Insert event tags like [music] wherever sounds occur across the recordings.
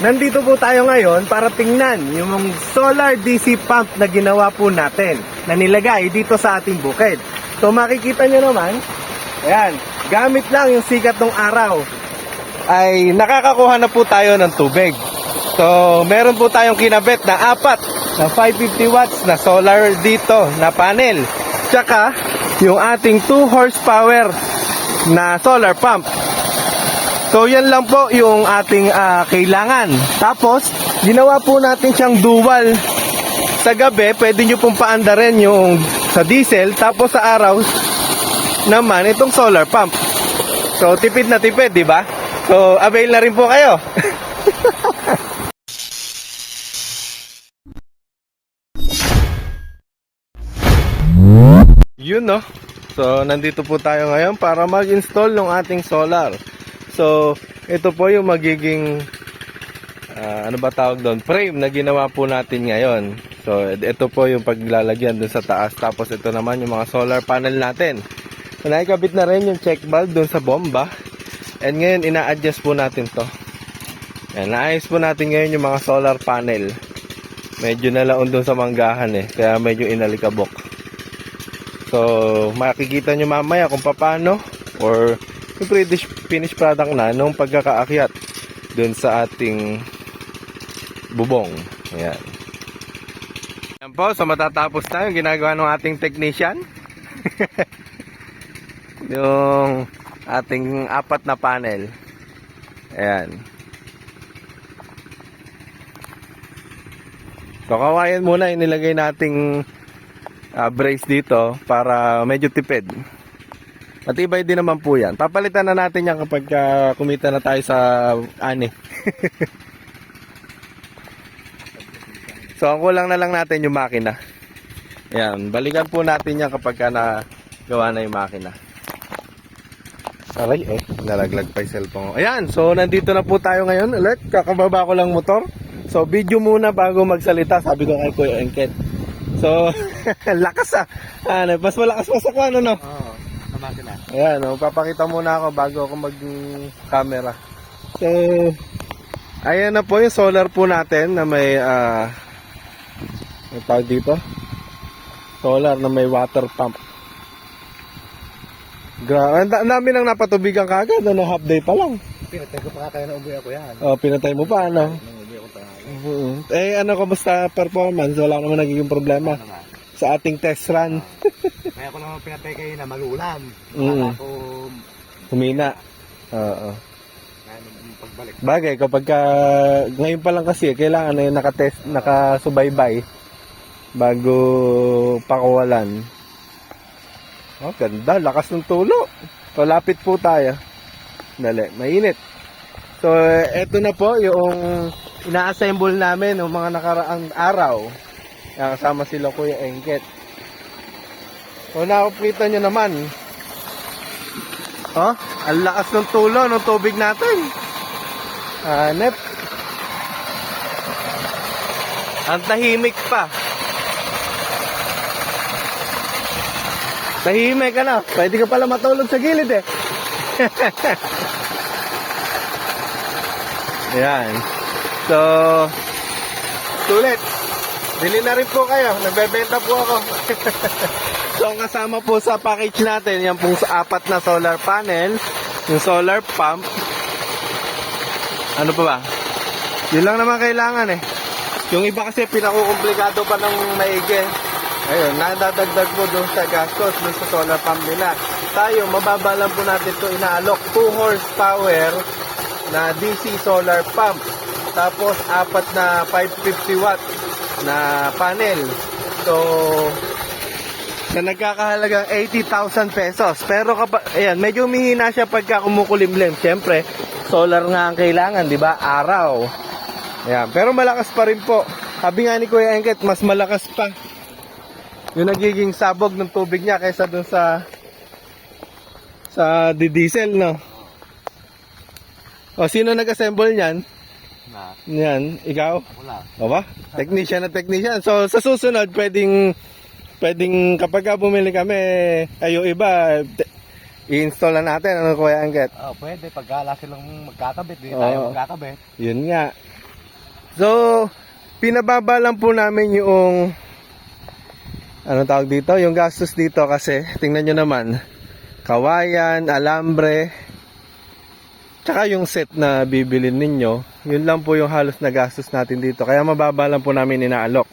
Nandito po tayo ngayon para tingnan yung solar DC pump na ginawa po natin na nilagay dito sa ating bukid. So makikita nyo naman, ayan, gamit lang yung sikat ng araw ay nakakakuha na po tayo ng tubig. So meron po tayong kinabit na apat na 550 watts na solar dito na panel. Tsaka yung ating 2 horsepower na solar pump. So yan lang po yung ating ah, kailangan. Tapos, ginawa po natin siyang dual. Sa gabi, pwede nyo pong paandarin yung sa diesel. Tapos sa araw, naman itong solar pump. So tipid na tipid, di ba? So avail na rin po kayo. [laughs] Yun no. So nandito po tayo ngayon para mag-install ng ating solar. So ito po yung magiging ah, ano ba tawag doon? Frame na ginawa po natin ngayon. So ito po yung paglalagyan dun sa taas. Tapos ito naman yung mga solar panel natin. So, nakikabit na rin yung check valve dun sa bomba. And ngayon ina-adjust po natin to. Yan, naayos po natin ngayon yung mga solar panel. Medyo nalaon dun sa manggahan eh. Kaya medyo inalikabok. So, makikita nyo mamaya kung paano or yung finished, product na nung pagkakaakyat dun sa ating bubong. Ayan. Ayan po, so matatapos na yung ginagawa ng ating technician. [laughs] yung ating apat na panel. Ayan. So, kawayan muna yung nilagay nating ah, brace dito para medyo tipid. Matibay din naman po yan. Papalitan na natin yan kapag ah, kumita na tayo sa ani. [laughs] so, ang kulang na lang natin yung makina. Yan, balikan po natin yan kapag ka na gawa na yung makina. Aray, eh, nalaglag pa yung cellphone ko. Ayan, so nandito na po tayo ngayon ulit. Kakababa ko lang motor. So, video muna bago magsalita, sabi ko kay Kuya Engket. So, [laughs] lakas ah. Ano, mas malakas pa sa kwan, ano? Oo, sa makina. Ayan, oh, papakita muna ako bago ako mag-camera. So, ayan na po yung solar po natin na may, ah, may tawag dito? Solar na may water pump. Gra ang da- ang dami nang napatubigan kagad, ano, half day pa lang. Pinatay ko pa kaya na uwi ako yan. Oh, pinatay mo pa, ano? Nung uwi ako tayo. Mhm. Eh, ano, kamusta performance? Wala naman nagiging problema naman. Sa ating test run. [laughs] Kaya ko naman pinatay kayo na malulam. Mm. Ako, Humina. Oo. pagbalik. Bagay, kapag ka, ngayon pa lang kasi, kailangan na yung nakatest, nakasubaybay bago pakawalan. Oh, ganda. Lakas ng tulo. Palapit po tayo. Dali, mainit. So, eto na po yung ina-assemble namin ng mga nakaraang araw. Yan, Kasama sila Kuya Engket. So, nakapita nyo naman. Oh, ang lakas ng tulo ng tubig natin. Hanep. Ang tahimik pa. Tahimik ka na. Pwede ka pala matulog sa gilid eh. [laughs] Yan. So, sulit. Bili na rin po kayo. Nagbebenta po ako. [laughs] so, kasama po sa package natin, yan pong sa apat na solar panel, yung solar pump, ano pa ba? Yun lang naman kailangan eh. Yung iba kasi pinakukomplikado pa ng maigi. Ayun, nadadagdag mo doon sa gastos doon sa solar pump nila. Tayo, mababa lang po natin to inaalok. 2 horsepower na DC solar pump. Tapos, apat na 550 watt na panel. So, na nagkakahalagang 80,000 pesos. Pero kapag, ayan, medyo umihina siya pagka kumukulimlim. Siyempre, solar nga ang kailangan, di ba? Araw. Ayan, pero malakas pa rin po. Sabi nga ni Kuya Engket, mas malakas pa yung nagiging sabog ng tubig niya kaysa dun sa sa di- diesel, no? O, sino nag-assemble niyan? Na, Yan, ikaw? ako lang. O ba? Technician na technician. So, sa susunod, pwedeng, pwedeng kapag ka bumili kami, ayo iba, te- i-install na natin, ano Kuya Angket? Oh, pwede. Pagka laki lang magkakabit, di tayo magkakabit. Yun nga. So, pinababa lang po namin yung ano tawag dito, yung gastos dito kasi tingnan nyo naman, kawayan, alambre, tsaka yung set na bibilin ninyo, yun lang po yung halos na gastos natin dito. Kaya mababa lang po namin inaalok.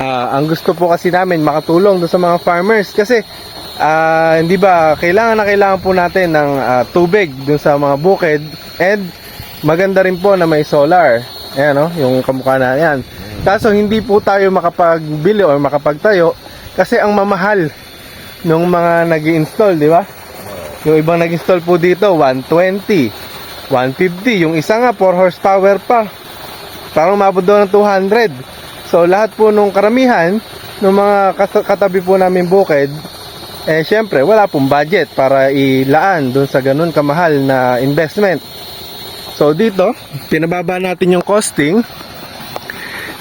Ah, ang gusto po kasi namin makatulong doon sa mga farmers kasi ah, hindi ba kailangan na kailangan po natin ng ah, tubig doon sa mga bukid and maganda rin po na may solar. Ayan no, yung kamukha na yan. Kaso hindi po tayo makapagbili or makapagtayo kasi ang mamahal nung mga nag install di ba? Yung ibang nag-install po dito 120, 150, yung isa nga 4 horsepower pa. Parang umabot doon ng 200. So lahat po nung karamihan ng mga katabi po namin bukid eh syempre wala pong budget para ilaan doon sa ganun kamahal na investment. So dito, pinababa natin yung costing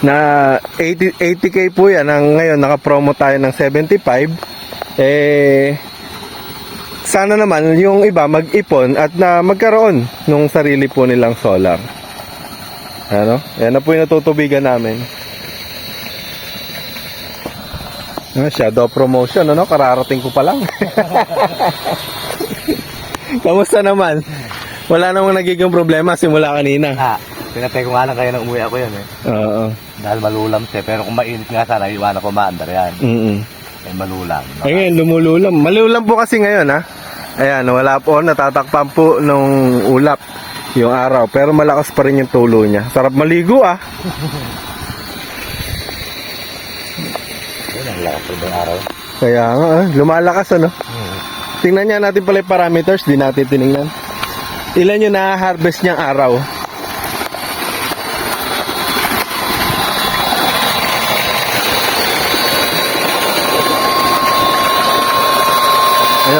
na 80, 80k po yan. Ang ngayon naka-promo tayo ng 75. Eh sana naman yung iba mag-ipon at na magkaroon nung sarili po nilang solar. Ano? Yan na po yung natutubigan namin. Ah, shadow promotion, ano? Kararating ko pa lang. [laughs] Kamusta naman? Wala namang nagiging problema simula kanina. Ha, pinatay ko nga lang kayo nang umuwi ako yun eh. Oo. Dahil malulam siya. Pero kung mainit nga sana, iwanan ko maandar yan. Mm Eh, malulam. Ayun, lumululam. Malulam po kasi ngayon, ha? Ayan, wala po. Natatakpan po nung ulap yung araw. Pero malakas pa rin yung tulo niya. Sarap maligo, ah. Yun, ang lakas ng araw. Kaya nga, ah, lumalakas, ano? Hmm. Tingnan niya natin pala yung parameters. Di natin tinignan. Ilan yung na-harvest niyang araw?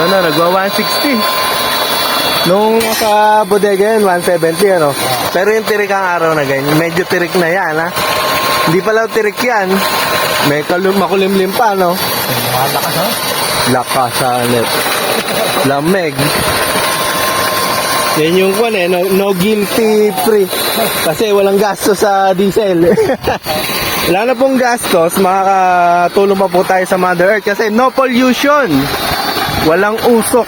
Ayun na, nagwa 160. Nung sa bodega yun, 170 ano. Pero yung tirik ang araw na ganyan, medyo tirik na yan ha. Hindi pala tirik yan. May kalum makulimlim pa no. Lakas ha? Lakas sa net. Lamig. Yan yung kwan eh, no, no guilty free. Kasi walang gastos sa diesel. [laughs] Wala na pong gastos, makakatulong pa po tayo sa Mother Earth kasi no pollution. Walang usok.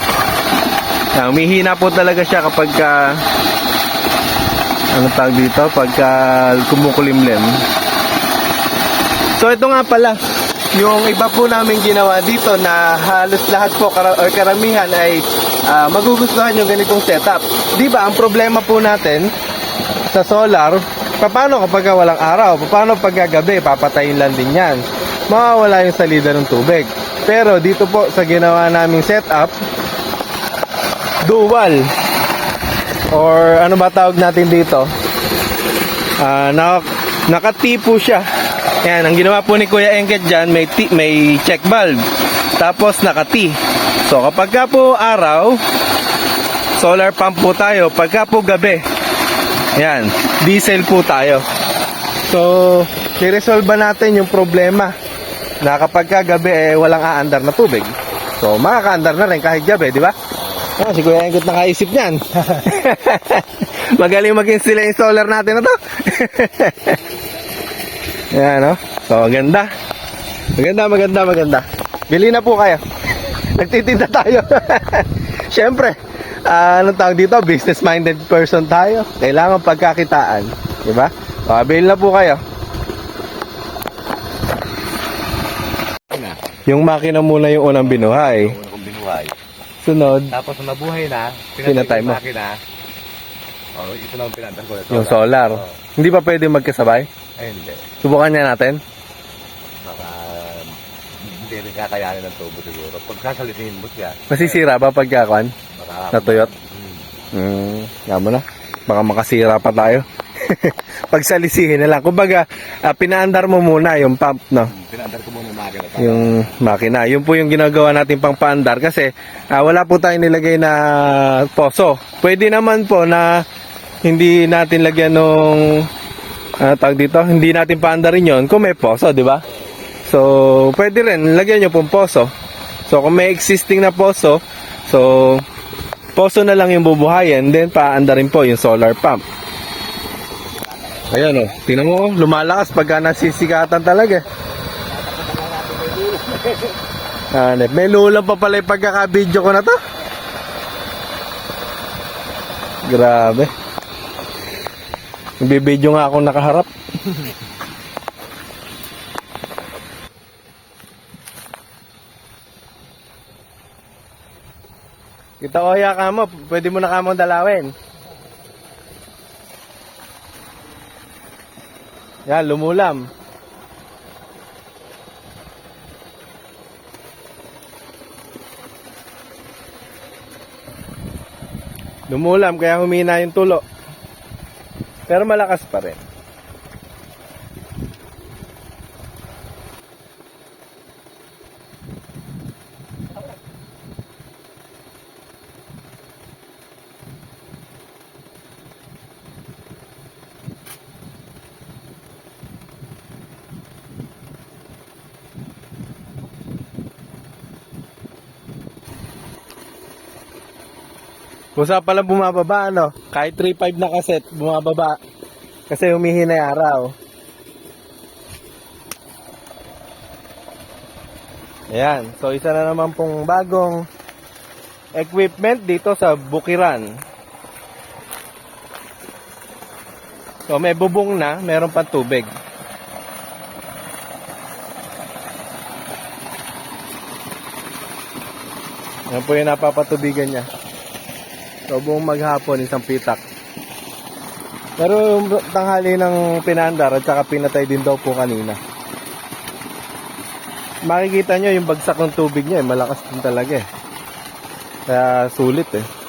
Yan, umihina po talaga siya kapag ka, ano tawag dito, pagka kumukulimlim. So ito nga pala, yung iba po namin ginawa dito na halos lahat po kara- or karamihan ay ah, magugustuhan yung ganitong setup. Di ba, ang problema po natin sa solar, paano kapag walang araw? Paano pag gabi? Papatayin lang din yan. Mawawala yung salida ng tubig. Pero dito po sa ginawa naming setup, dual or ano ba tawag natin dito? Ah, nak nakati po siya. Yan, ang ginawa po ni Kuya Engket dyan, may, ti- may check valve. Tapos nakati. So kapag ka po araw, solar pump po tayo. Pagka po gabi, yan, diesel po tayo. So, i-resolve ba natin yung problema na kapag ka gabi eh, walang aandar na tubig. So, makakaandar na rin kahit gabi, di ba? Ah, si Kuya Engket nakaisip niyan. [laughs] Magaling mag-install yung solar natin na to. [laughs] Yan, no? So, maganda. Maganda, maganda, maganda. Bili na po kayo. Nagtitinda tayo. [laughs] Siyempre, ah, anong tawag dito? Business-minded person tayo. Kailangan pagkakitaan. Di ba? So, bili na po kayo. Na. Yung makina muna yung unang binuhay. Una kong binuhay. Sunod, Tapos nung nabuhay na, Pinatay mo. ko yung makina. Oh, ito lang ang pinantan ko. yung solar. Oh. Hindi pa pwede magkasabay? Ay, hindi. Subukan niya natin. Baka hindi rin kakayanin ng tubo siguro. Pag sasalitin mo siya, Masisira ba pagkakuan? baka... Natuyot? Hmm. Hmm, nga mo na. Baka makasira pa tayo. [laughs] Pagsalisihin na lang. Kumbaga, ah, pinaandar mo muna yung pump, no? Pinandar ko muna yung makina. Yung makina. Yun po yung ginagawa natin pang paandar kasi ah, wala po tayong nilagay na poso. Pwede naman po na hindi natin lagyan nung ano tawag dito, hindi natin paandarin yon kung may poso, di ba? So, pwede rin, lagyan nyo pong poso. So, kung may existing na poso, so, poso na lang yung bubuhayin, then paandarin po yung solar pump. Ayan o, tingnan mo, oh, lumalakas pagka nasisikatan talaga. Hanep, may lulang pa pala yung pagkaka-video ko na to. Grabe. Nagbibideo nga akong nakaharap. Kita ko ya ka mo, pwede mo na ka mong dalawin. Yan, lumulam. Lumulam, kaya humina yung tulo. Pero malakas pa rin. Kusa pala bumababa, ano? Kahit 3.5 na kaset, bumababa. Kasi humihina yung araw. Ayan. So, isa na naman pong bagong equipment dito sa Bukiran. So, may bubong na, meron pa tubig. Yan po yung napapatubigan niya. So, buong maghapon, isang pitak. Pero yung tanghali ng pinandar at saka pinatay din daw po kanina. Makikita nyo yung bagsak ng tubig niya, eh, malakas din talaga eh. Kaya sulit eh.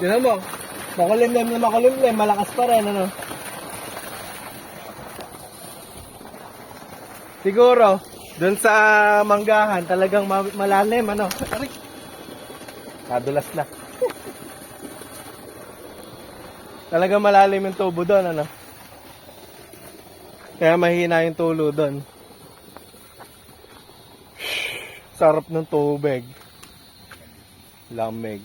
Tignan mo. Makulimlim na makulimlim, malakas pa rin, ano? Siguro, dun sa manggahan, talagang ma- malalim, ano? Aray! Nadulas na. talagang malalim yung tubo doon, ano? Kaya mahina yung tulo doon. Sarap ng tubig. Lamig.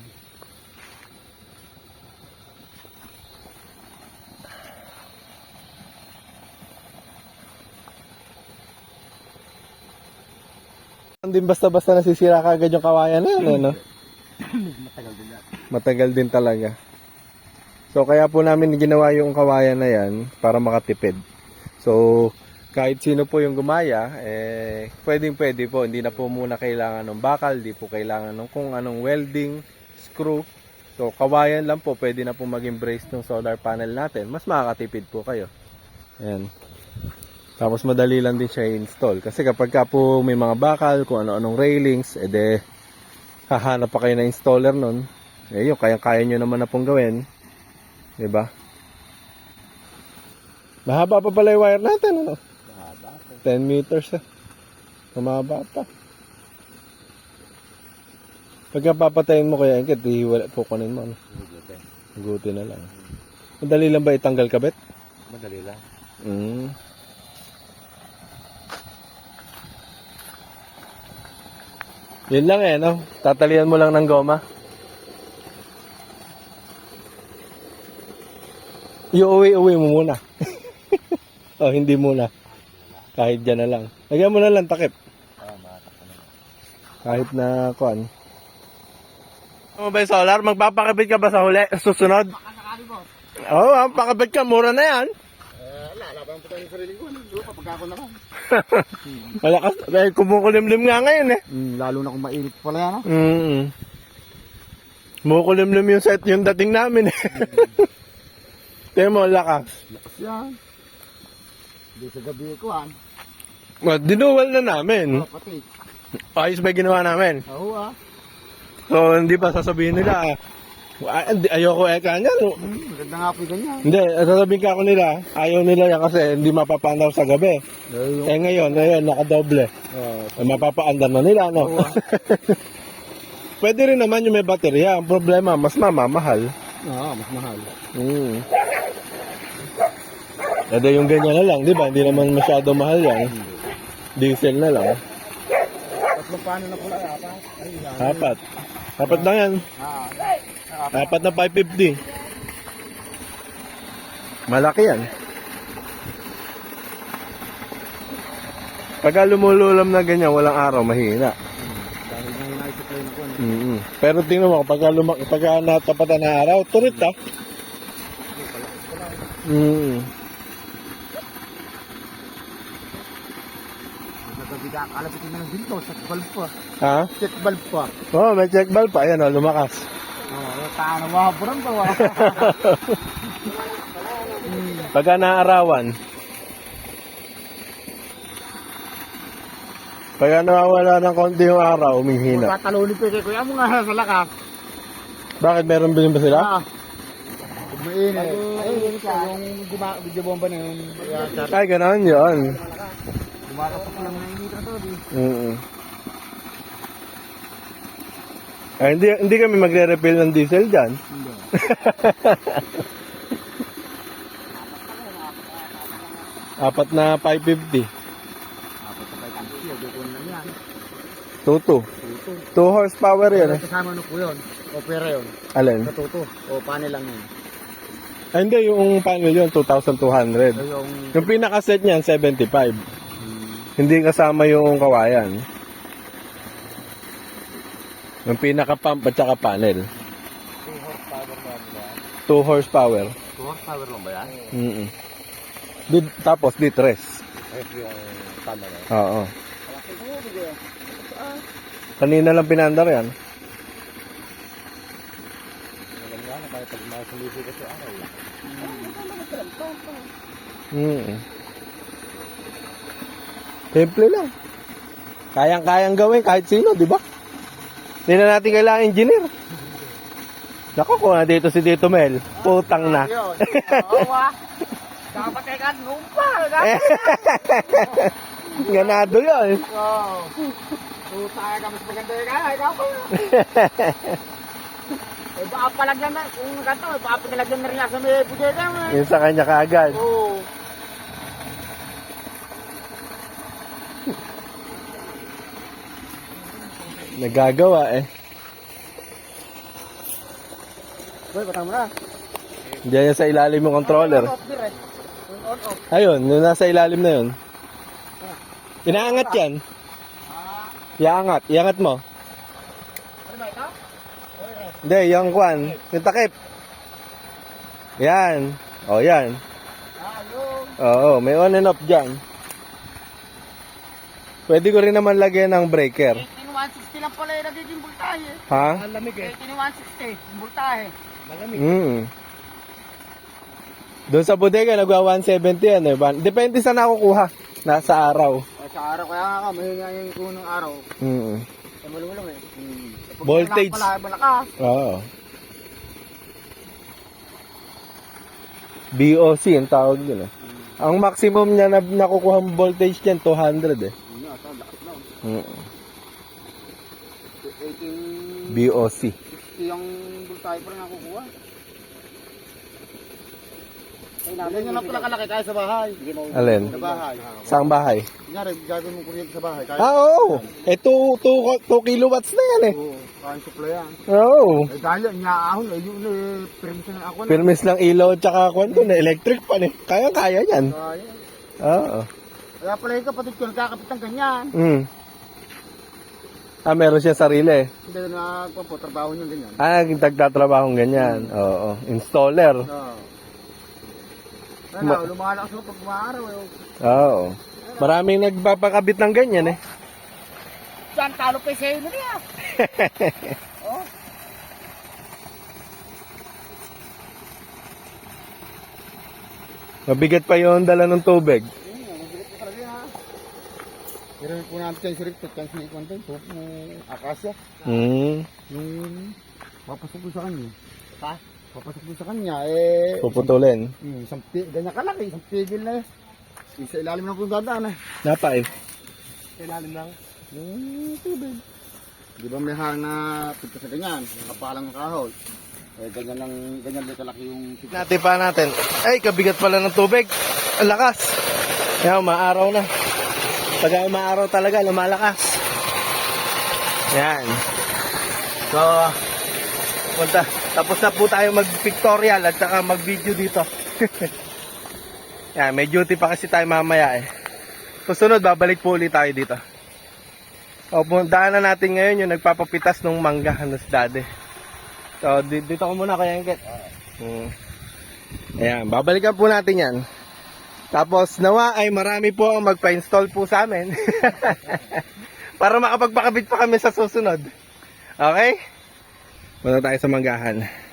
Hindi basta-basta nasisira kagad yung kawayan na yan, ano? Matagal din na. Matagal din talaga. So, kaya po namin ginawa yung kawayan na yan para makatipid. So, kahit sino po yung gumaya, eh, pwedeng pwede po. Hindi na po muna kailangan ng bakal, di po kailangan ng kung anong welding, screw. So, kawayan lang po, pwede na po maging brace ng solar panel natin. Mas makakatipid po kayo. Ayan. Tapos madali lang din siya i-install. Kasi kapag ka po may mga bakal, kung ano-anong railings, ede hahanap pa kayo na installer nun. Eh yun, kaya-kaya nyo naman na pong gawin. 'Di ba? Mahaba pa pala yung wire natin, ano? Mahaba. 10 meters eh. Humaba pa. Pagka papatayin mo kaya ingkit, hiwala po kunin mo. Ano? Hugutin. Guti na lang. Madali lang ba itanggal kabit? Madali lang. Mm. Yun lang eh, no? Tatalian mo lang ng goma. Iuwi-uwi mo muna. [laughs] oh, hindi muna. Kahit dyan na lang. Lagyan mo na lang takip. Ah. Kahit na kuan. Ano ba yung solar? Magpapakabit ka ba sa huli? Susunod? Oo, oh, pakabit ka. Mura na yan. Pa putang yung sarili ko. Kapag ako naman. Malakas. Dahil kumukulimlim nga ngayon eh. Mm, lalo na kung mainit pala yan, ah. Mm. Kumukulimlim yung set yung dating namin eh. Tingnan mo, lakas. Lakas yan. Hindi sa gabi ko, ah. Well, dinuwal na namin. Oh, pati. Ayos ba ginawa namin? Oo, ah. So, hindi ba sasabihin nila, ah, hindi, ayoko eka niya. no? Hmm, maganda nga po yung ganyan. Hindi, sasabihin ka ako nila, ayaw nila yan kasi hindi mapapanaw sa gabi. Eh, yung... Eh ngayon, ngayon, nakadoble. Oh, Eh, mapapaandar na nila, no? [laughs] Pwede rin naman yung may baterya. Ang problema, mas mamamahal. Oo, mas mahal. Mm. Ede yung ganyan na lang, di ba? Hindi naman masyado mahal yan. Diesel na lang. Tatlong paano na pula, apa? Ay. Apat. Apat na yan. Ah, Apat na 550. Malaki yan. Pagka lumululam na ganyan, walang araw, mahina. ko mm Pero tingnan mo, pagka, luma- pagka natapatan na araw, turit ah. Mm. Ka, kalapitin na ng ginto, check valve pa. Ha? Check valve pa. Oh, may check valve pa. Ayan, oh, lumakas. Oh, na mahaburan pa, wala. Pagka naarawan. Pagka nawawala ng konti yung araw, umihina. Magkatalunin pa kay kuya mo nga sa lakas. Bakit meron bilhin ba sila? Ah. Mainit. Ay, yun siya. Yung guma- video bomba na yun. Ay, gano'n yun. Gumakapak lang ng init na to, di. Mm Ay, hindi, hindi kami magre-refill ng diesel dyan. Hindi. [laughs] Apat na 550. Apat sa 550, o dukon lang yan. Tuto. Tuto. 2 horsepower Pero yan eh. kasama ano po yun? O pera yun? Alin? Sa tuto. O panel lang yun. Ay, hindi, yung panel yun, 2,200. So yung... Yung pinaka-set niyan, 75. Hmm, Hindi kasama yung kawayan. Yung pinaka-pump at saka panel. 2 horsepower ba nila? 2 horsepower. 2 horsepower lang ba yan? Mm Di, tapos ditres. Ay, yung tama na. Oo. Kanina lang pinandar yan. Alam nga na, kaya pag masalisi kasi araw. Mm Simple lang. Kayang-kayang gawin kahit sino, di ba? Hindi na natin kailangan engineer. Naku, kung dito si Dito Mel, putang na. Yun. Oo. Dapat ay kan lupa. Ganado yun. Oo. Tuta ka, mas maganda yung kaya. Ikaw pa. [laughs] Eh, baka palagyan na, kung eh, baka pinalagyan na rin niya sa may eh. Yun sa kanya kaagad. Oo. Nagagawa eh. Boy, patang mo na. Diyan yan sa ilalim yung controller. Ayun, yung nasa ilalim na yun. Inaangat yan. Ah, Iangat. Iangat mo. ano? Hindi, yung kwan. Yung takip. Yan. O, yan. Ah, yung. Oo, may on and off dyan. Pwede ko rin naman lagyan ng breaker. 160 lang pala yung nagiging voltahe. Ha? Ang lamig eh. 160, yung voltahe. Malamig. Mm. Doon sa bodega, nagwa 170 yan eh. Ban- Depende sa nakukuha. Nasa araw. Sa araw kaya nga ka, mahinga yung kunong araw. Mm. Eh, malulong eh. Hmm. Pag Voltage. Pala, malakas. Oo. BOC ang tawag yun eh. Ang maximum niya na nakukuha voltage niyan 200 eh. Yun na, ito, lakas lang. Mm. 18, BOC. 60 yung voltahe pa rin nakukuha. Ay, namin lang pala kalaki kaya sa bahay. Alin? Sa bahay. Saang bahay? Kunyari, gagawin mo kuryente sa bahay. Kaya, Ah, oo. Eh, 2 kilowatts na yan eh. Oo, kaya supply yan. Oo. Eh, dahil yan, inaahon, eh, yun eh, permission na ako na. Permis lang ilaw at saka kwento na electric pa eh. Kaya kaya yan. Kaya. Oo. Kaya pala ikaw, pati ko nagkakapit ng ganyan. Hmm. Ah, meron siya sarili. Hindi na nagpapo, trabaho niya ganyan. Ah, nagtatrabaho ganyan. Oo. Installer. Oo. Ano, lumalakas mo pag umaaraw. Eh. Oo. Maraming nagpapakabit ng ganyan eh. Diyan, talo pa sa'yo na niya. [laughs] oh. Mabigat pa yung dala ng tubig. Yun, mabigat ko talaga ha. Pero po natin kayo sirik, tutang sinikon tayo, po mo akasya. Hmm. Yung papasok ko sa kanya. Ha? Papasok ko sa kanya, eh. Puputulin. Hmm, isang pi, ganyan kalaki, isang pigil na eh. Isa ilalim na po yung dadaan eh. Napa eh. Sa ilalim lang? Yung tubig. Di ba may hang na pito sa ganyan, kapalang kahoy. Eh, ganyan lang, ganyan lang kalaki yung pito. Natin pa natin. Ay, kabigat pala ng tubig. Ang lakas. Yan, umaaraw na. Pag umaaraw talaga, lumalakas. Yan. So, punta. Tapos na po tayo mag-pictorial at saka mag-video dito. [laughs] Yan, may duty pa kasi tayo mamaya eh. Susunod, babalik po ulit tayo dito. O, puntahan na natin ngayon yung nagpapapitas ng mangga, ano si daddy. So, di- dito ko muna kaya Engket. Hmm. Ayan, babalikan po natin yan. Tapos nawa ay marami po ang magpa-install po sa amin. [laughs] Para makapagpakabit pa kami sa susunod. Okay? Muna tayo sa manggahan.